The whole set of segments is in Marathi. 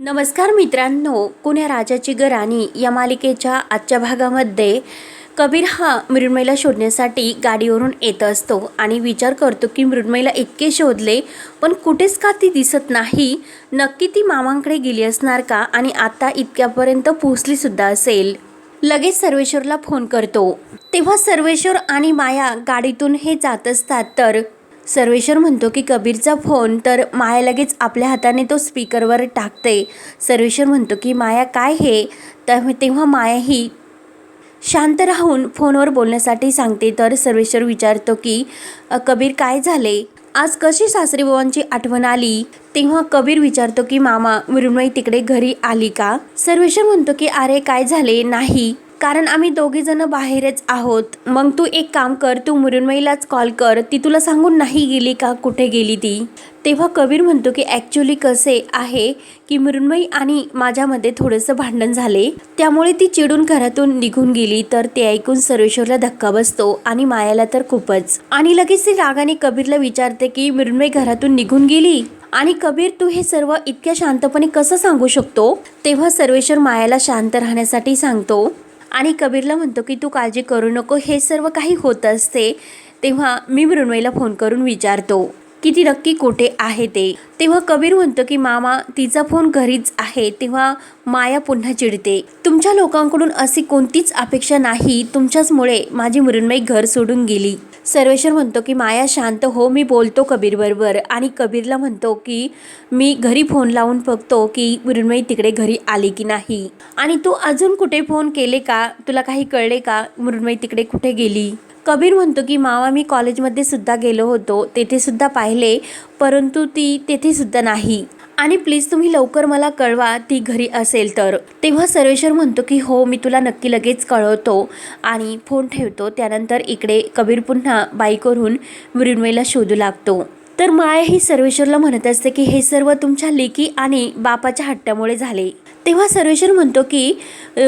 नमस्कार मित्रांनो कुण्या राजाची गराणी या मालिकेच्या आजच्या भागामध्ये कबीर हा मृण्मयला शोधण्यासाठी गाडीवरून येत असतो आणि विचार करतो की मृण्मयला इतके शोधले पण कुठेच का ती दिसत नाही? नक्की ती मामांकडे गेली असणार का? आणि आता इतक्यापर्यंत पोहोचलीसुद्धा असेल. लगेच सर्वेश्वरला फोन करतो. तेव्हा सर्वेश्वर आणि माया गाडीतून हे जात असतात तर सर्वेश्वर म्हणतो की कबीरचा फोन तर माया लगेच आपल्या हाताने तो स्पीकरवर टाकते. सर्वेश्वर म्हणतो की माया काय हे? तर तेव्हा माया ही शांत राहून फोनवर बोलण्यासाठी सांगते. तर सर्वेश्वर विचारतो की कबीर काय झाले? आज कशी सासरीबाबांची आठवण आली? तेव्हा कबीर विचारतो की मामा मृण्मयी तिकडे घरी आली का? सर्वेश्वर म्हणतो की अरे काय झाले? नाही. कारण आम्ही दोघीजणं बाहेरच आहोत. मग तू एक काम कर तू मृण्मयीलाच कॉल कर. ती तुला सांगून नाही गेली का? कुठे गेली ती? तेव्हा कबीर म्हणतो की ॲक्च्युली कसे आहे की मृण्मयी आणि माझ्यामध्ये थोडंसं भांडण झाले? त्यामुळे ती चिडून घरातून निघून गेली. तर ते ऐकून सर्वेश्वरला धक्का बसतो आणि मायाला तर खूपच. आणि लगेच ती रागाने कबीरला विचारते की मृण्मयी घरातून निघून गेली? आणि कबीर तू हे सर्व इतक्या शांतपणे कसं सांगू शकतो? तेव्हा सर्वेश्वर मायाला शांत राहण्यासाठी सांगतो आणि कबीरला म्हणतो की तू काळजी करू नको हे सर्व काही होत असते. तेव्हा मी मृण्मयीला फोन करून विचारतो की ती नक्की कुठे आहे ते? तेव्हा कबीर म्हणतो की मामा तिचा फोन घरीच आहे. तेव्हा माया पुन्हा चिडते तुमच्या लोकांकडून अशी कोणतीच अपेक्षा नाही तुमच्याचमुळे माझी मृण्मयी घर सोडून गेली. सर्वेश्वर म्हणतो की माया शांत हो मी बोलतो कबीरबरोबर. आणि कबीरला म्हणतो की मी घरी फोन लावून बघतो की मृण्मयी तिकडे घरी आली की नाही. आणि तू अजून कुठे फोन केले का? तुला काही कळले का? मृण्मयी तिकडे कुठे गेली? कबीर म्हणतो की मामा मी कॉलेजमध्ये सुद्धा गेलो होतो. तेथे सुद्धा पाहिले परंतु ती तेथे सुद्धा नाही. आणि प्लीज तुम्ही लवकर मला कळवा ती घरी असेल तर. तेव्हा सर्वेश्वर म्हणतो की हो मी तुला नक्की लगेच कळवतो. आणि फोन ठेवतो. त्यानंतर इकडे कबीर पुन्हा बाईकवरून मृण्मयला शोधू लागतो. तर माया ही सर्वेश्वरला म्हणत असते की हे सर्व तुमच्या लेकी आणि बापाच्या हट्टामुळे झाले. तेव्हा सर्वेश्वर म्हणतो की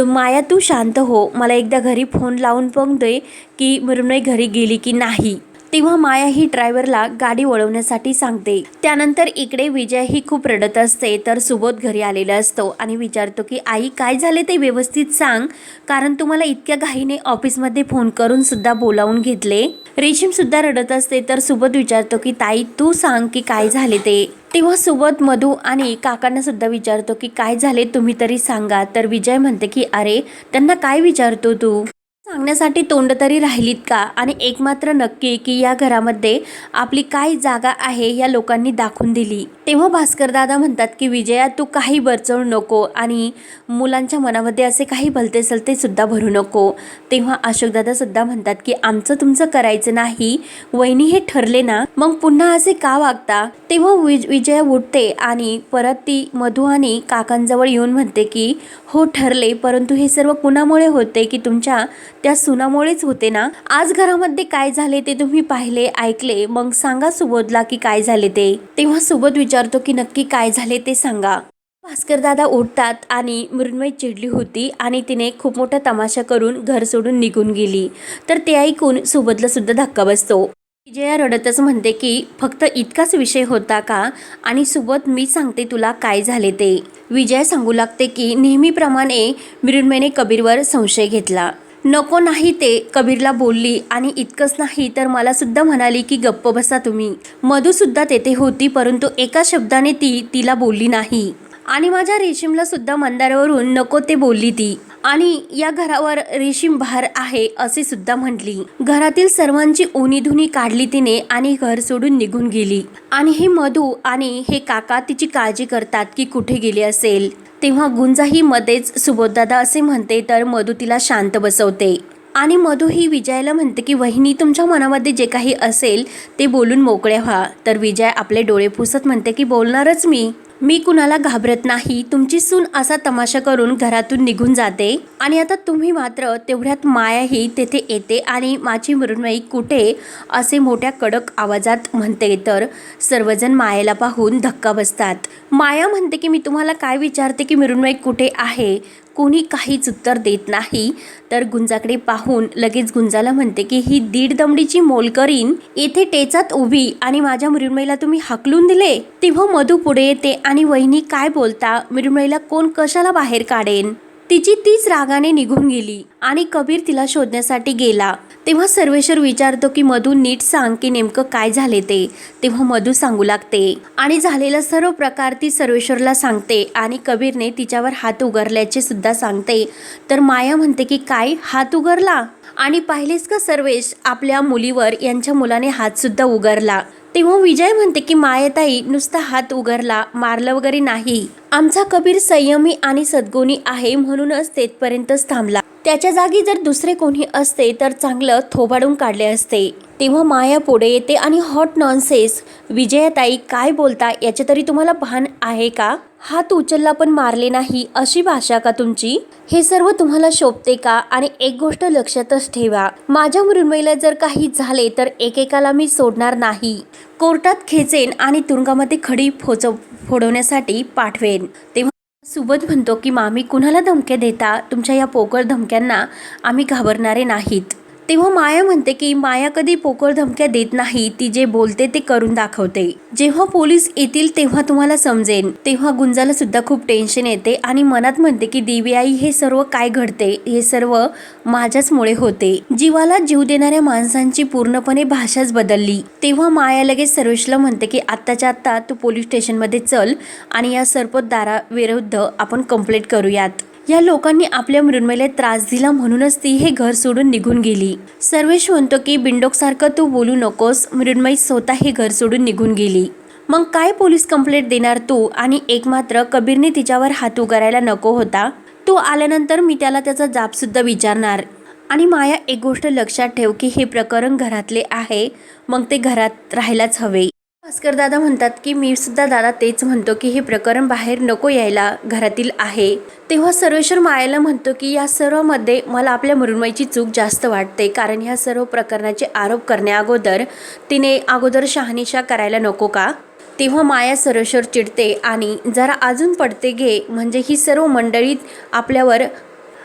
माया तू शांत हो. मला एकदा घरी फोन लावून पण दे की मृण्मय घरी गेली की नाही. तेव्हा माया ही ड्रायव्हरला गाडी वळवण्यासाठी सांगते. त्यानंतर इकडे विजय ही खूप रडत असते तर सुबोध घरी आलेला असतो आणि विचारतो की आई काय झाले ते व्यवस्थित सांग? कारण तुम्हाला इतक्या घाईने ऑफिसमध्ये फोन करून सुद्धा बोलावून घेतले. रेशीम सुद्धा रडत असते तर सुबोध विचारतो की ताई तू सांग की काय झाले ते. तेव्हा सुबोध मधू आणि काकांना सुद्धा विचारतो की काय झाले? तुम्ही तरी सांगा. तर विजय म्हणते की अरे त्यांना काय विचारतो तू? सांगण्यासाठी तोंड तरी राहिलीत का? आणि एक मात्र नक्की की या घरामध्ये आपली काय जागा आहे या लोकांनी दाखवून दिली? तेव्हा भास्कर दादा म्हणतात की विजया तू काही बरचवू नको आणि मुलांच्या मनामध्ये असे काही भलते सलते सुद्धा भरू नको. तेव्हा अशोकदादा सुद्धा म्हणतात की आमचं तुमचं करायचं नाही. वहिनी हे ठरले ना मग पुन्हा असे का वागता? तेव्हा विज विजया उठते आणि परत ती मधू आणि काकांजवळ येऊन म्हणते की हो ठरले परंतु हे सर्व कुणामुळे होते की तुमच्या त्या सुनामुळेच होते ना? आज घरामध्ये काय झाले ते तुम्ही पाहिले ऐकले मग सांगा सुबोधला की काय झाले ते. तेव्हा सुबोध विचारतो की नक्की काय झाले ते सांगा. भास्कर दादा उठतात आणि मृण्मयी चिडली होती आणि तिने खूप मोठा तमाशा करून घर सोडून निघून गेली. तर ते ऐकून सुबोधला सुद्धा धक्का बसतो. विजया रडतच म्हणते की फक्त इतकाच विषय होता का? आणि सुबोध मी सांगते तुला काय झाले ते. विजया सांगू लागते की नेहमीप्रमाणे मृण्मयीने कबीरवर संशय घेतला. नको नाही ते कबीरला बोलली. आणि इतकंच नाही तर मला सुद्धा म्हणाली की गप्प बसा तुम्ही. मधूसुद्धा तेथे होती परंतु एका शब्दाने ती तिला बोलली नाही. आणि माझ्या रेशीमला सुद्धा मंदारावरून नको ते बोलली ती. आणि या घरावर रेशीम भार आहे असे सुद्धा म्हटली. घरातील सर्वांची ओनीधुनी काढली तिने आणि घर सोडून निघून गेली. आणि हे मधू आणि हे काका तिची काळजी करतात की कुठे गेली असेल. तेव्हा गुंजाही मध्येच सुबोधदादा असे म्हणते तर मधू तिला शांत बसवते. आणि मधू ही विजयाला म्हणते की वहिनी तुमच्या मनामध्ये जे काही असेल ते बोलून मोकळे व्हा. तर विजय आपले डोळे पुसत म्हणते की बोलणारच मी. मी कुणाला घाबरत नाही तुमची सून असा तमाशा करून घरातून निघून जाते. आणि आता तुम्ही मात्र तेवढ्यात मायाही तेथे येते आणि माझी मृण्मयी कुठे? असे मोठ्या कडक आवाजात म्हणते तर सर्वजण मायेला पाहून धक्का बसतात. माया म्हणते की मी तुम्हाला काय विचारते की मृण्मयी कुठे आहे? कोणी काहीच उत्तर देत नाही. तर गुंजाकडे पाहून लगेच गुंजाला म्हणते की ही दीड दमडीची मोलकरीन येथे टेचात उभी आणि माझ्या मृण्मयीला तुम्ही हाकलून दिले? तेव्हा मधू पुढे येते आणि वहिनी काय बोलता? मृण्मयीला कोण कशाला बाहेर काढेन? तिची तीच रागाने निघून गेली आणि कबीर तिला शोधण्यासाठी गेला. तेव्हा सर्वेश्वर विचारतो की मधू नीट सांग की नेमकं काय झाले ते? तेव्हा मधू सांगू लागते. आणि झालेला सर्व प्रकार ती सर्वेश्वरला सांगते आणि कबीरने तिच्यावर हात उगारल्याचे सुद्धा सांगते. तर माया म्हणते की काय? हात उगारला? आणि पाहिलेस का सर्वेश आपल्या मुलीवर यांच्या मुलाने हातसुद्धा उगारला? तेव्हा विजय म्हणते की मायेताई नुसता हात उघडला मारलं वगैरे नाही. आमचा कबीर संयमी आणि सद्गुणी आहे म्हणूनच तेथपर्यंतच थांबला. त्याच्या जागी जर दुसरे कोणी असते तर चांगलं थोबाडून काढले असते. तेव्हा माया पुढे येते आणि हॉट नॉनसेस विजयाताई काय बोलता? याचे तरी तुम्हाला भान आहे का? हात उचलला पण मारले नाही अशी भाषा का तुमची? हे सर्व तुम्हाला शोभते का? आणि एक गोष्ट लक्षातच ठेवा. माझ्या मृण्मयीला जर काही झाले तर एकेकाला मी सोडणार नाही. कोर्टात खेचेन आणि तुरुंगामध्ये खडी फोच फोडवण्यासाठी पाठवेन. तेव्हा सुबोध म्हणतो की मामी कुणाला धमक्या देता? तुमच्या या पोकळ धमक्यांना आम्ही घाबरणारे नाहीत. तेव्हा माया म्हणते की माया कधी पोकळ धमक्या देत नाही. ती जे बोलते ते करून दाखवते. जेव्हा पोलीस येतील तेव्हा तुम्हाला समजेन. तेव्हा गुंजाला सुद्धा खूप टेन्शन येते आणि मनात म्हणते की दिव्याई हे सर्व काय घडते? हे सर्व माझ्याचमुळे होते. जीवाला जीव देणाऱ्या माणसांची पूर्णपणे भाषाच बदलली. तेव्हा माया लगेच सर्वेशला म्हणते की आत्ताच्या आत्ता तू पोलीस स्टेशनमध्ये चल आणि या सरपोतदारा विरुद्ध आपण कंप्लेंट करूयात. या लोकांनी आपल्या मृण्मयला त्रास दिला म्हणूनच ती हे घर सोडून निघून गेली. सर्वेश म्हणतो की बिंडोकसारखं तू बोलू नकोस मृण्मयी स्वतः हे घर सोडून निघून गेली. मग काय पोलीस कंप्लेंट देणार तू आणि एक मात्र कबीरने तिच्यावर हात उगारायला नको होता? तो आल्यानंतर मी त्याला त्याचा जाबसुद्धा विचारणार. आणि माया एक गोष्ट लक्षात ठेव की हे प्रकरण घरातले आहे मग ते घरात राहायलाच हवे. भास्कर दादा म्हणतात की मी सुद्धा दादा तेच म्हणतो की हे प्रकरण बाहेर नको यायला घरातील आहे. तेव्हा सर्वेश्वर मायाला म्हणतो की या सर्वमध्ये मला आपल्या मृण्मयची चूक जास्त वाटते. कारण ह्या सर्व प्रकरणाचे आरोप करण्याअगोदर तिने अगोदर शहानिशा करायला नको का? तेव्हा माया सर्वेश्वर चिडते आणि जरा अजून पडते घे. म्हणजे ही सर्व मंडळीत आपल्यावर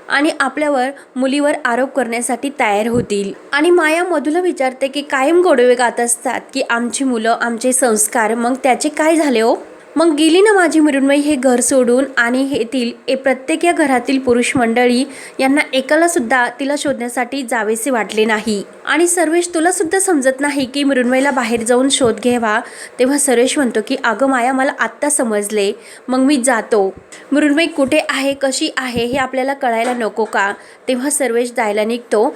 आणि आपल्यावर मुलीवर आरोप करण्यासाठी तयार होतील. आणि माया मधुला विचारते की कायम गोडवे गात असतात की आमची मुलं आमचे संस्कार मग त्याचे काय झाले हो? मग गेली ना माझी मृण्मयी हे घर सोडून आणि येथील ए प्रत्येक या घरातील पुरुष मंडळी यांना एकाला सुद्धा तिला शोधण्यासाठी जावेसे वाटले नाही. आणि सर्वेश तुला सुद्धा समजत नाही की मृण्मयीला बाहेर जाऊन शोध घ्यावा. तेव्हा सर्वेश म्हणतो की अगं माया मला आत्ता समजले. मग मी जातो. मृण्मयी कुठे आहे? कशी आहे? हे आपल्याला कळायला नको का? तेव्हा सर्वेश जायला निघतो.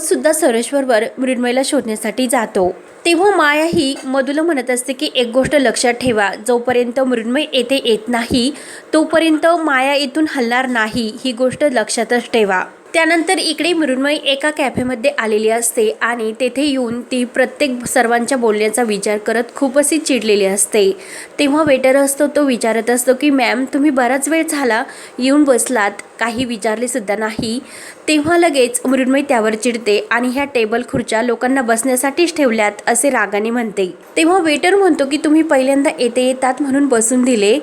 सुद्धा सरेश्वरवर मृण्मयला शोधण्यासाठी जातो. तेव्हा माया ही मधुला म्हणत असते की एक गोष्ट लक्षात ठेवा जोपर्यंत मृण्मय येथे येत नाही तोपर्यंत माया इथून हलणार नाही. ही गोष्ट लक्षातच ठेवा. त्यानंतर इकडे मृण्मयी एका कॅफेमध्ये आलेली असते आणि तेथे येऊन ती प्रत्येक सर्वांच्या बोलण्याचा विचार करत खूप अशी चिडलेली असते. तेव्हा वेटर असतो तो विचारत असतो की मॅम तुम्ही बराच वेळ झाला येऊन बसलात? काही विचारले सुद्धा नाही. तेव्हा लगेच मृण्मयी त्यावर चिडते आणि ह्या टेबल खुर्च्या लोकांना बसण्यासाठीच ठेवल्यात असे रागाने म्हणते. तेव्हा वेटर म्हणतो की तुम्ही पहिल्यांदा येते येतात म्हणून बसून दिले.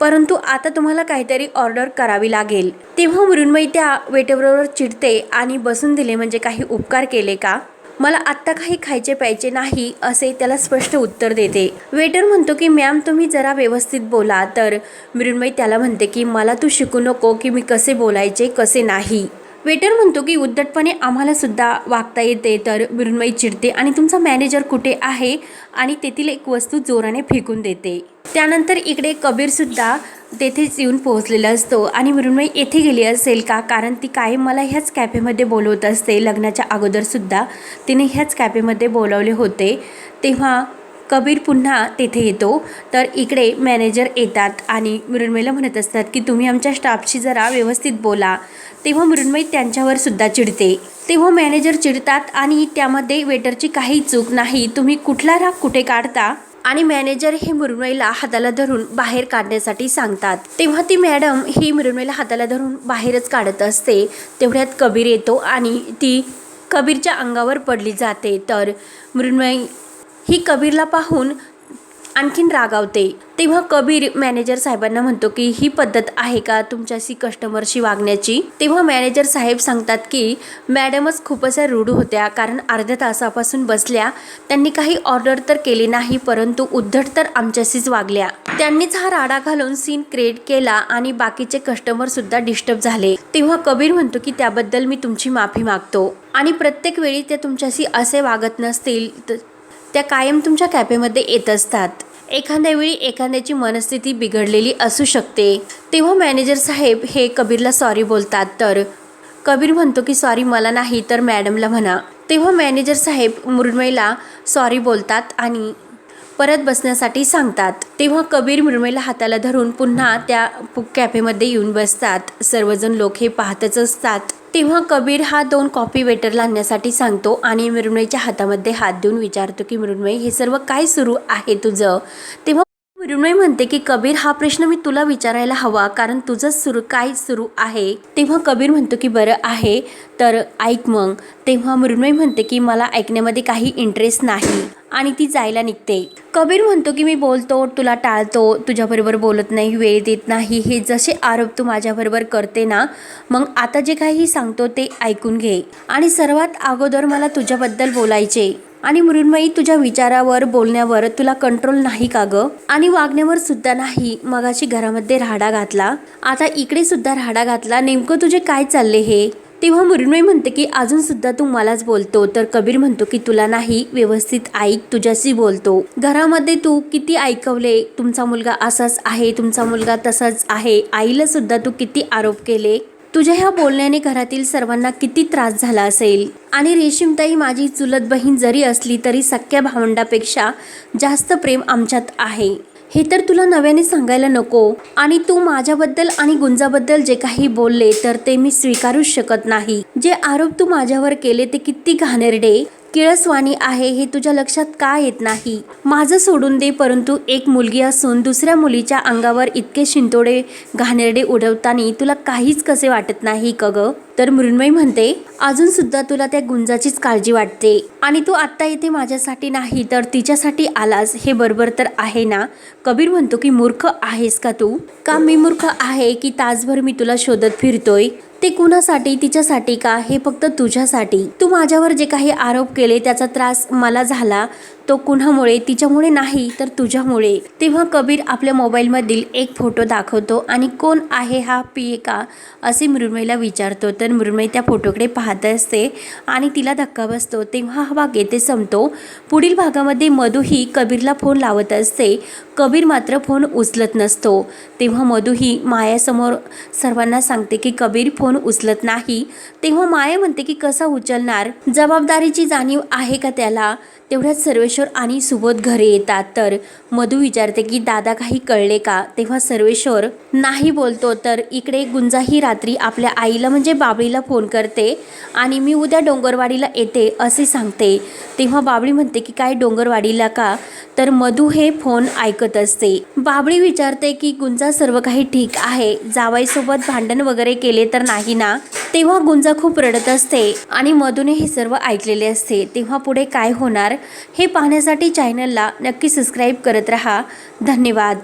परंतु आता तुम्हाला काहीतरी ऑर्डर करावी लागेल. तेव्हा मृण्मयी त्या वेटरबरोबर चिडते आणि बसून दिले म्हणजे काही उपकार केले का? मला आत्ता काही खायचे प्यायचे नाही असे त्याला स्पष्ट उत्तर देते. वेटर म्हणतो की मॅम तुम्ही जरा व्यवस्थित बोला. तर मृण्मयी त्याला म्हणते की मला तू शिकू नको की मी कसे बोलायचे कसे नाही. वेटर म्हणतो की उद्धटपणे आम्हाला सुद्धा वागता येते. तर मृण्मयी चिडते आणि तुमचा मॅनेजर कुठे आहे? आणि तेथील एक वस्तू जोराने फेकून देते. त्यानंतर इकडे कबीरसुद्धा तेथेच येऊन पोहोचलेला असतो. आणि मृण्मयी येथे गेली असेल का? कारण ती काय मला ह्याच कॅफेमध्ये बोलवत असते. लग्नाच्या अगोदरसुद्धा तिने ह्याच कॅफेमध्ये बोलावले होते. तेव्हा कबीर पुन्हा तेथे येतो. तर इकडे मॅनेजर येतात आणि मृण्मयला म्हणत असतात की तुम्ही आमच्या स्टाफशी जरा व्यवस्थित बोला. तेव्हा मृण्मयी त्यांच्यावर सुद्धा चिडते. तेव्हा मॅनेजर चिडतात आणि त्यामध्ये वेटरची काही चूक नाही. तुम्ही कुठला राग कुठे काढता? आणि मॅनेजर हे मृण्मयीला हाताला धरून बाहेर काढण्यासाठी सांगतात. तेव्हा ती मॅडम ही मृण्मयीला हाताला धरून बाहेरच काढत असते. तेवढ्यात कबीर येतो आणि ती कबीरच्या अंगावर पडली जाते. तर मृण्मयी ही कबीरला पाहून आणखीन रागावते. तेव्हा कबीर मॅनेजर साहेबांना म्हणतो की ही पद्धत आहे का तुमच्याशी कस्टमरशी वागण्याची? तेव्हा मॅनेजर साहेब सांगतात की मॅडमच खूपच रूढ होत्या. कारण अर्ध्या तासापासून बसल्या. त्यांनी काही ऑर्डर तर केली नाही परंतु उद्धट तर आमच्याशीच वागल्या. त्यांनीच हा राडा घालून सीन क्रिएट केला आणि बाकीचे कस्टमर सुद्धा डिस्टर्ब झाले. तेव्हा कबीर म्हणतो की त्याबद्दल मी तुमची माफी मागतो. आणि प्रत्येक वेळी ते तुमच्याशी असे वागत नसतील त्या कायम तुमच्या कॅफेमध्ये येत असतात. एखाद्या वेळी एखाद्याची मनस्थिती बिघडलेली असू शकते. तेव्हा मॅनेजर साहेब हे कबीरला सॉरी बोलतात तर. कबीर म्हणतो की सॉरी मला नाही तर मॅडमला म्हणा. तेव्हा मॅनेजर साहेब मृण्मयीला सॉरी बोलतात आणि परत बसण्यासाठी सांगतात. तेव्हा कबीर मृण्मयीला हाताला धरून पुन्हा त्या कॅफेमध्ये येऊन बसतात. सर्वजण लोक हे पाहतच असतात. तेव्हा कबीर हा दोन कॉफी वेटरला आणण्यासाठी सांगतो आणि मृण्मयच्या हातामध्ये हात देऊन विचारतो की मृण्मय हे सर्व काय सुरू आहे तुझं? तेव्हा मृण्मयी म्हणते की कबीर हा प्रश्न मी तुला विचारायला हवा कारण तुझं सुरू काय सुरू आहे? तेव्हा कबीर म्हणतो की बरं आहे तर ऐक मग. तेव्हा मृण्मयी म्हणते की मला ऐकण्यामध्ये काही इंटरेस्ट नाही. आणि ती जायला निघते. कबीर म्हणतो की मी बोलतो तुला टाळतो तुझ्याबरोबर बोलत नाही वेळ देत नाही हे जसे आरोप तू माझ्याबरोबर करते ना मग आता जे काही सांगतो ते ऐकून घे. आणि सर्वात अगोदर मला तुझ्याबद्दल बोलायचे. आणि मृण्मयी तुझ्या विचारावर बोलण्यावर तुला कंट्रोल नाही का ग? आणि वागण्यावर सुद्धा नाही. मगाशी घरामध्ये राहाडा घातला. आता इकडे सुद्धा राहाडा घातला. नेमकं तुझे काय चालले हे? तेव्हा मृण्मयी म्हणते की अजून सुद्धा तू मलाच बोलतो. तर कबीर म्हणतो की तुला नाही. व्यवस्थित ऐक. तुझ्याशी बोलतो. घरामध्ये तू किती ऐकवले? तुमचा मुलगा असाच आहे. तुमचा मुलगा तसाच आहे. आईला सुद्धा तू किती आरोप केले? तुझ्या ह्या बोलण्याने घरातील सर्वांना किती त्रास झाला असेल? आणि रेशीमताई माझी चुलत बहीण जरी असली तरी सख्या भावंडापेक्षा जास्त प्रेम आमच्यात आहे. हे तर तुला नव्याने सांगायला नको. आणि तू माझ्याबद्दल आणि गुंजाबद्दल जे काही बोलले तर ते मी स्वीकारूच शकत नाही. जे आरोप तू माझ्यावर केले ते किती घाणेरडे. किळसवाणी आहे हे तुझ्या लक्षात का येत नाही? माझं सोडून दे परंतु एक मुलगी असून दुसऱ्या मुलीच्या अंगावर इतके शिंतोडे घाणेरडे उडवताना तुला काहीच कसे वाटत नाही का ग? तर मृण्मयी म्हणते अजून सुद्धा तुला त्या गुंजाचीच काळजी वाटते. आणि तू आत्ता इथे माझ्यासाठी नाही तर तिच्यासाठी आलास. हे बरोबर तर आहे ना? कबीर म्हणतो की मूर्ख आहेस का तू? का मी मूर्ख आहे की तासभर मी तुला शोधत फिरतोय? ते कुणासाठी? तिच्यासाठी का? हे फक्त तुझ्यासाठी. तू माझ्यावर जे काही आरोप केले त्याचा त्रास मला झाला. तो कुणामुळे तिच्यामुळे नाही तर तुझ्यामुळे. तेव्हा कबीर आपल्या मोबाईलमधील एक फोटो दाखवतो आणि कोण आहे हा पियका असे मृण्मयीला विचारतो. तर मृण्मयी त्या फोटोकडे पाहत असते आणि तिला धक्का बसतो. तेव्हा हा भाग येथे संपतो. पुढील भागामध्ये मधू ही कबीरला फोन लावत असते. कबीर मात्र फोन उचलत नसतो. तेव्हा मधू ही मायासमोर सर्वांना सांगते की कबीर फोन उचलत नाही. तेव्हा माया म्हणते की कसा उचलणार? जबाबदारीची जाणीव आहे का त्याला? तेवढ्यात सर्वेश्वर आणि सुबोध घरी येतात. तर मधू विचारते की दादा काही कळले का तेव्हा सर्वेश्वर नाही बोलतो. तर इकडे गुंजा ही रात्री आपल्या आईला म्हणजे बाबळीला फोन करते आणि मी उद्या डोंगरवाडीला येते असे सांगते तेव्हा बाबळी म्हणते की काय डोंगरवाडीला का तर मधू हे फोन ऐकत असते. बाबळी विचारते की गुंजा सर्व काही ठीक आहे? जावाईसोबत भांडण वगैरे केले तर नाही ना तेव्हा गुंजा खूप रडत असते आणि मधूने हे सर्व ऐकलेले असते. तेव्हा पुढे काय होणार? हे पा पाहण्यासाठी चॅनलला नक्की सबस्क्राईब करत रहा. धन्यवाद.